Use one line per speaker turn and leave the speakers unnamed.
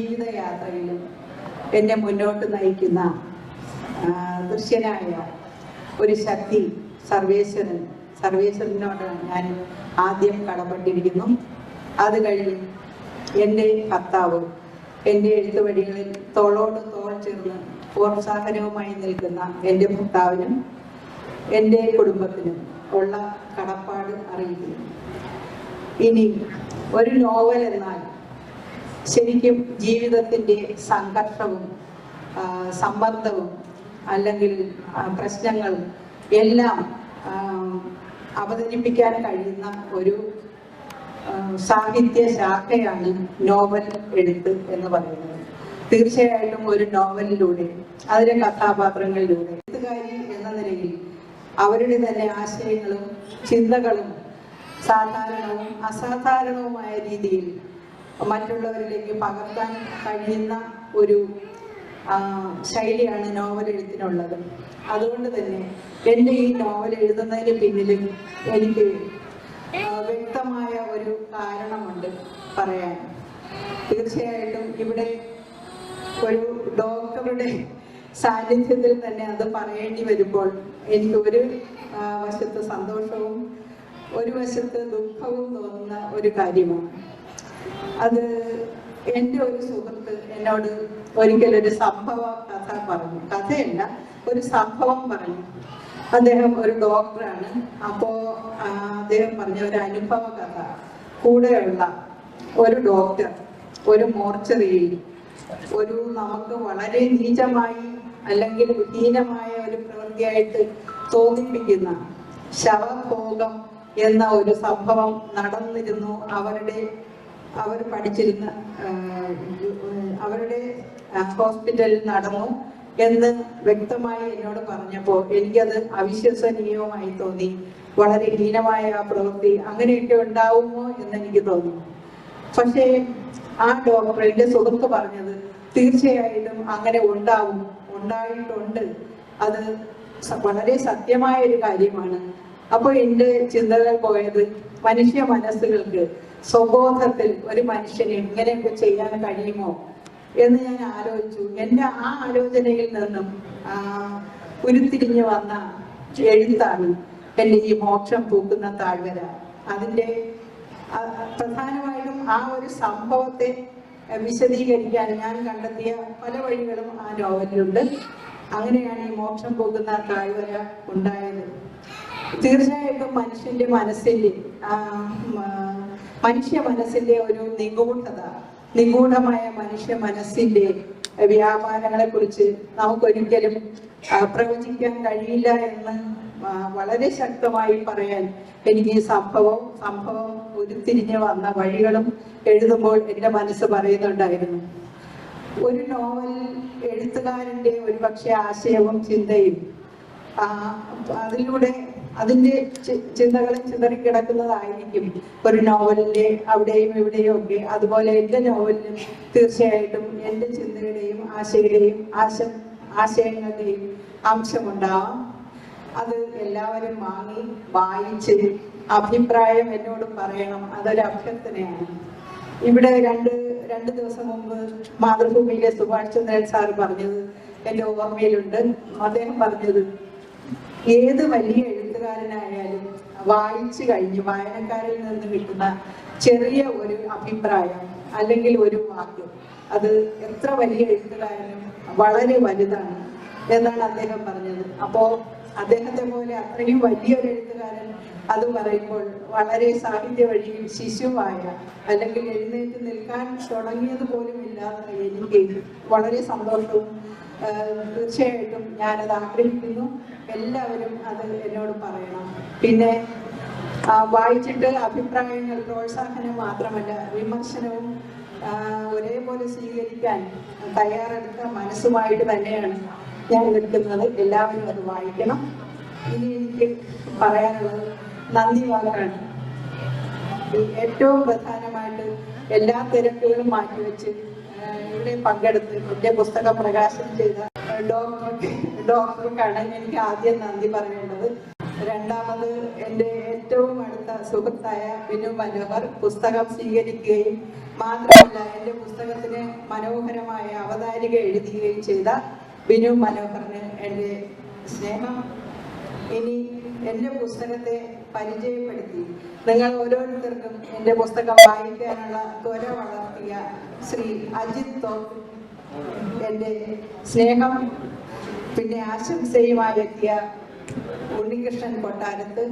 ജീവിതയാത്രയിലും എന്നെ മുന്നോട്ട് നയിക്കുന്ന ദൃശ്യനായ ഒരു ശക്തി സർവേശ്വരൻ. സർവേശ്വരനോട് ഞാൻ ആദ്യം കടപ്പെട്ടിരിക്കുന്നു. അത് കഴിഞ്ഞ് എന്റെ ഭർത്താവ് എന്റെ എഴുത്തുവഴികളിൽ തോളോട് തോൾ ചേർന്ന് പ്രോത്സാഹനവുമായി നിൽക്കുന്ന എന്റെ ഭർത്താവിനും എന്റെ കുടുംബത്തിനും ഉള്ള കടപ്പാട് അറിയിക്കുന്നു. ഇനി ഒരു നോവൽ എന്നാൽ ശരിക്കും ജീവിതത്തിന്റെ സംഘർഷവും സമ്മർദ്ദവും അല്ലെങ്കിൽ പ്രശ്നങ്ങളും എല്ലാം അവതരിപ്പിക്കാൻ കഴിയുന്ന ഒരു സാഹിത്യ ശാഖയാണ് നോവൽ എഴുത്ത് എന്ന് പറയുന്നത്. തീർച്ചയായിട്ടും ഒരു നോവലിലൂടെ അതിലെ കഥാപാത്രങ്ങളിലൂടെ എഴുത്തുകാരി എന്ന നിലയിൽ അവരുടെ തന്നെ ആശയങ്ങളും ചിന്തകളും സാധാരണവും അസാധാരണവുമായ രീതിയിൽ മറ്റുള്ളവരിലേക്ക് പകർത്താൻ കഴിയുന്ന ഒരു ശൈലിയാണ് നോവൽ എഴുത്തിനുള്ളത്. അതുകൊണ്ട് തന്നെ എന്റെ ഈ നോവൽ എഴുതുന്നതിന് പിന്നിലും എനിക്ക് വ്യക്തമായ ഒരു കാരണമുണ്ട് പറയാൻ. തീർച്ചയായിട്ടും ഇവിടെ ഒരു ഡോക്ടറുടെ സാന്നിധ്യത്തിൽ തന്നെ അത് പറയേണ്ടി വരുമ്പോൾ എനിക്ക് ഒരു വശത്ത് സന്തോഷവും ഒരു വശത്ത് ദുഃഖവും തോന്നുന്ന ഒരു കാര്യമാണ്. അത് എന്റെ ഒരു സുഹൃത്ത് എന്നോട് ഒരിക്കൽ ഒരു സംഭവ കഥ പറഞ്ഞു. കഥയല്ല ഒരു സംഭവം പറഞ്ഞു. അദ്ദേഹം ഒരു ഡോക്ടറാണ്. അപ്പോ അദ്ദേഹം പറഞ്ഞ ഒരു അനുഭവ കഥ. കൂടെയുള്ള ഒരു ഡോക്ടർ ഒരു മോർച്ചറിയിൽ ഒരു നമുക്ക് വളരെ നീചമായി അല്ലെങ്കിൽ ഹീനമായ ഒരു പ്രവൃത്തിയായിട്ട് തോന്നിപ്പിക്കുന്ന ശവഭോഗം എന്ന ഒരു സംഭവം നടന്നിരുന്നു അവരുടെ അവർ പഠിച്ചിരുന്ന അവരുടെ ഹോസ്പിറ്റലിൽ നടന്നു എന്ന് വ്യക്തമായി എന്നോട് പറഞ്ഞപ്പോൾ എനിക്കത് അവിശ്വസനീയവുമായി തോന്നി. വളരെ ഹീനമായ ആ പ്രവൃത്തി അങ്ങനെയൊക്കെ ഉണ്ടാവുമോ എന്ന് എനിക്ക് തോന്നി. പക്ഷേ ആ ഡോക്ടർ എന്റെ സുഹൃത്ത് പറഞ്ഞത് തീർച്ചയായിട്ടും അങ്ങനെ ഉണ്ടാവും ഉണ്ടായിട്ടുണ്ട്. അത് വളരെ സത്യമായ ഒരു കാര്യമാണ്. അപ്പോൾ എന്റെ ചിന്തകൾ പോയത് മനുഷ്യ മനസ്സുകൾക്ക് സ്വബോധത്തിൽ ഒരു മനുഷ്യന് ഇങ്ങനെയൊക്കെ ചെയ്യാൻ കഴിയുമോ എന്ന് ഞാൻ ആലോചിച്ചു. എന്റെ ആ ആലോചനയിൽ നിന്നും ഉരുത്തിരിഞ്ഞു വന്ന എഴുത്താണ് എന്റെ ഈ മോക്ഷം പൂക്കുന്ന താഴ്വര. അതിന്റെ പ്രധാനമായിട്ടും ആ ഒരു സംഭവത്തെ വിശദീകരിക്കാൻ ഞാൻ കണ്ടെത്തിയ പല വഴികളും ആ നോവലിലുണ്ട്. അങ്ങനെയാണ് ഈ മോക്ഷം പോകുന്ന താഴ്വര ഉണ്ടായത്. തീർച്ചയായിട്ടും മനുഷ്യന്റെ മനസ്സിന്റെ ആ, മ, മനുഷ്യ മനസ്സിന്റെ ഒരു നിഗൂഢത നിഗൂഢമായ മനുഷ്യ മനസ്സിന്റെ വ്യാപാരങ്ങളെ കുറിച്ച് നമുക്കൊരിക്കലും പ്രവചിക്കാൻ കഴിയില്ല എന്ന് വളരെ ശക്തമായി പറയാൻ എനിക്ക് സംഭവം സംഭവം ഉരുത്തിരിഞ്ഞ് വന്ന വഴികളും എഴുതുമ്പോൾ എന്റെ മനസ്സ് പറയുന്നുണ്ടായിരുന്നു. ഒരു നോവൽ എഴുത്തുകാരന്റെ ഒരു പക്ഷേ ആശയവും ചിന്തയും അതിലൂടെ അതിന്റെ ചിന്തകളെ ചിതറിക്കിടക്കുന്നതായിരിക്കും. ഒരു നോവലിലെ അവിടെയും ഇവിടെയും ഒക്കെ. അതുപോലെ എന്റെ നോവലിലും തീർച്ചയായിട്ടും എന്റെ ചിന്തയുടെയും ആശയുടെയും ആശ ആശയങ്ങളുടെയും അംശമുണ്ടാവാം. അത് എല്ലാവരും വാങ്ങി വായിച്ച് അഭിപ്രായം എന്നോട് പറയണം. അതൊരു അഭ്യർത്ഥനയാണ്. ഇവിടെ രണ്ട് രണ്ട് ദിവസം മുമ്പ് മാതൃഭൂമിയിലെ സുഭാഷ് ചന്ദ്രൻ സാർ പറഞ്ഞത് എന്റെ ഓർമ്മയിലുണ്ട്. അദ്ദേഹം പറഞ്ഞത് ഏത് വലിയ എഴുത്തുകാരനായാലും വായിച്ചു കഴിഞ്ഞ് വായനക്കാരിൽ നിന്ന് കിട്ടുന്ന ചെറിയ ഒരു അഭിപ്രായം അല്ലെങ്കിൽ ഒരു വാക്ക് അത് എത്ര വലിയ എഴുത്തുകാരനും വളരെ വലുതാണ് എന്നാണ് അദ്ദേഹം പറഞ്ഞത്. അപ്പോ അദ്ദേഹത്തെ പോലെ അത്രയും വലിയൊരു എഴുത്തുകാരൻ അത് പറയുമ്പോൾ വളരെ സാഹിത്യ വഴിയിൽ ശിശുവായ അല്ലെങ്കിൽ എഴുന്നേറ്റ് നിൽക്കാൻ തുടങ്ങിയത് പോലും ഇല്ലാത്ത എനിക്ക് വളരെ സന്തോഷവും തീർച്ചയായിട്ടും ഞാനത് ആഗ്രഹിക്കുന്നു. എല്ലാവരും അത് എന്നോട് പറയണം. പിന്നെ വായിച്ചിട്ട് അഭിപ്രായങ്ങൾ പ്രോത്സാഹനം മാത്രമല്ല വിമർശനവും ഒരേപോലെ സ്വീകരിക്കാൻ തയ്യാറെടുത്ത മനസ്സുമായിട്ട് തന്നെയാണ് ഞാൻ എടുക്കുന്നത് എല്ലാവരും അത് വായിക്കണം. ഇനി എനിക്ക് പറയാനുള്ളത് നന്ദി വാക്കാണ് ഏറ്റവും പ്രധാനമായിട്ട് എല്ലാ തിരക്കുകളും മാറ്റിവെച്ച് ഇവിടെ പങ്കെടുത്ത് എന്റെ പുസ്തകം പ്രകാശനം ചെയ്ത ഡോക്ടർ ഡോക്ടർക്കാണ് എനിക്ക് ആദ്യം നന്ദി പറയേണ്ടത്. രണ്ടാമത് എന്റെ ഏറ്റവും അടുത്ത സുഹൃത്തായ ബിനു മനോഹർ പുസ്തകം സ്വീകരിക്കുകയും മാത്രമല്ല എന്റെ പുസ്തകത്തിന് മനോഹരമായ അവതാരിക എഴുതുകയും ചെയ്ത ബിനു മനോഹറിന് എന്റെ സ്നേഹം. ഇനി എന്റെ പുസ്തകത്തെ പരിചയപ്പെടുത്തി. നിങ്ങൾ ഓരോരുത്തർക്കും എന്റെ പുസ്തകം വായിക്കാനുള്ള ത്വര വളർത്തിയ ശ്രീ അജിത് തോ എന്റെ സ്നേഹം. പിന്നെ ആശംസയുമായി എത്തിയ ഉണ്ണികൃഷ്ണൻ കൊട്ടാരത്ത്.